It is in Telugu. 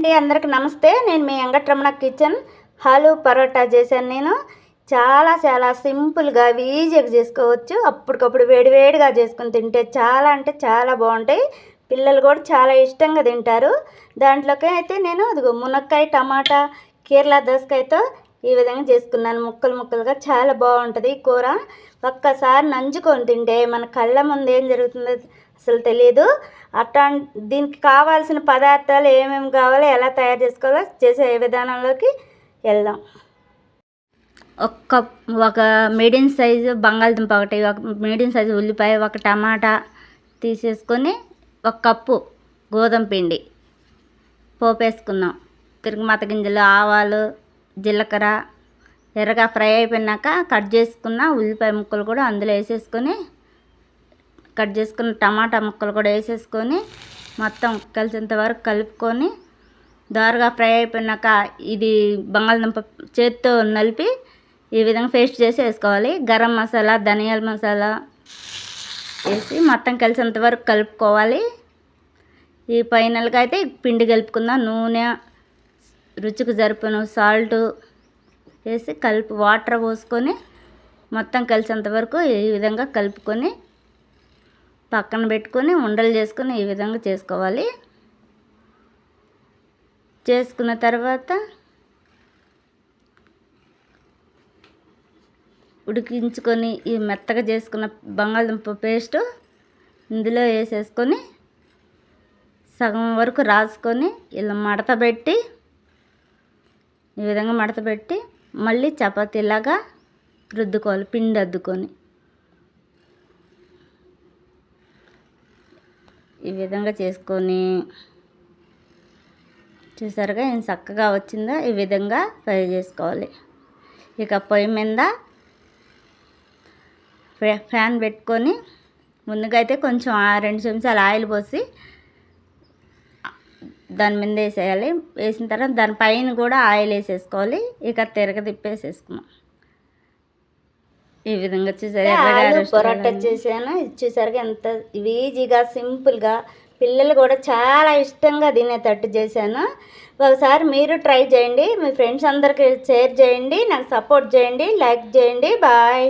అండి అందరికి నమస్తే. నేను మీ వెంకటరమణ కిచెన్. హాలు పరోటా చేశాను నేను. చాలా చాలా సింపుల్గా ఈజీగా చేసుకోవచ్చు. అప్పటికప్పుడు వేడివేడిగా చేసుకుని తింటే చాలా అంటే చాలా బాగుంటాయి. పిల్లలు కూడా చాలా ఇష్టంగా తింటారు. దాంట్లోకి అయితే నేను అదిగో మునక్కాయ టమాటా కేరళ దోసకాయతో ఈ విధంగా చేసుకున్నాను. ముక్కలు ముక్కలుగా చాలా బాగుంటుంది ఈ కూర. ఒక్కసారి నంచుకొని తింటే మన కళ్ళ ముందు ఏం జరుగుతుందో అసలు తెలియదు అట్టా దీనికి కావాల్సిన పదార్థాలు ఏమేమి కావాలో ఎలా తయారు చేసుకోవాలో చేసే విధానంలోకి వెళ్దాం. ఒక్క ఒక మీడియం సైజు బంగాళదుంప ఒకటి ఒక మీడియం సైజు ఉల్లిపాయ ఒక టమాటా తీసేసుకొని ఒక కప్పు గోధుమ పిండి పోపు వేసుకుందాం తిరుగుమత గింజలు ఆవాలు జీలకర్ర ఎర్రగా ఫ్రై అయిపోయినాక కట్ చేసుకున్న ఉల్లిపాయ ముక్కలు కూడా అందులో వేసేసుకొని కట్ చేసుకున్న టమాటా ముక్కలు కూడా వేసేసుకొని మొత్తం కలిసేంత వరకు కలుపుకొని దోరగా ఫ్రై అయిపోయినాక ఇది బంగాళదుంప చేత్తో నలిపి ఈ విధంగా పేస్ట్ చేసి వేసుకోవాలి. గరం మసాలా ధనియాల మసాలా వేసి మొత్తం కలిసేంత వరకు కలుపుకోవాలి. ఈ ఫైనల్గా అయితే పిండి కలుపుకుందాం. నూనె రుచికి జరుపును సాల్ట్ వేసి కలిపి వాటర్ పోసుకొని మొత్తం కలిసేంత వరకు ఈ విధంగా కలుపుకొని పక్కన పెట్టుకొని ఉండలు చేసుకొని ఈ విధంగా చేసుకోవాలి. చేసుకున్న తర్వాత ఉడికించుకొని ఈ మెత్తగా చేసుకున్న బంగాళదుంప పేస్ట్ ఇందులో వేసేసుకొని సగం వరకు రాసుకొని ఇలా మడత పెట్టి ఈ విధంగా మడత పెట్టి మళ్ళీ చపాతీలాగా రుద్దుకోవాలి పిండి అద్దుకొని. ఈ విధంగా చేసుకొని చూసారుగా ఏం చక్కగా వచ్చిందో? ఈ విధంగా ఫ్రై చేసుకోవాలి. ఇక పొయ్యి మీద ఫ్యాన్ పెట్టుకొని ముందుగా అయితే కొంచెం రెండు చెంచాలు ఆయిల్ పోసి దాని మీద వేసేయాలి. వేసిన తర్వాత దాని పైన కూడా ఆయిల్ వేసేసుకోవాలి. ఇక తిరగ తిప్పేసేసుకున్నాం. ఈ విధంగా చూసారు పొరాటా చేశాను చూసారుగా ఎంత ఈజీగా సింపుల్గా పిల్లలు కూడా చాలా ఇష్టంగా తినేటట్టు చేశాను. ఒకసారి మీరు ట్రై చేయండి. మీ ఫ్రెండ్స్ అందరికీ షేర్ చేయండి. నాకు సపోర్ట్ చేయండి. లైక్ చేయండి. బాయ్.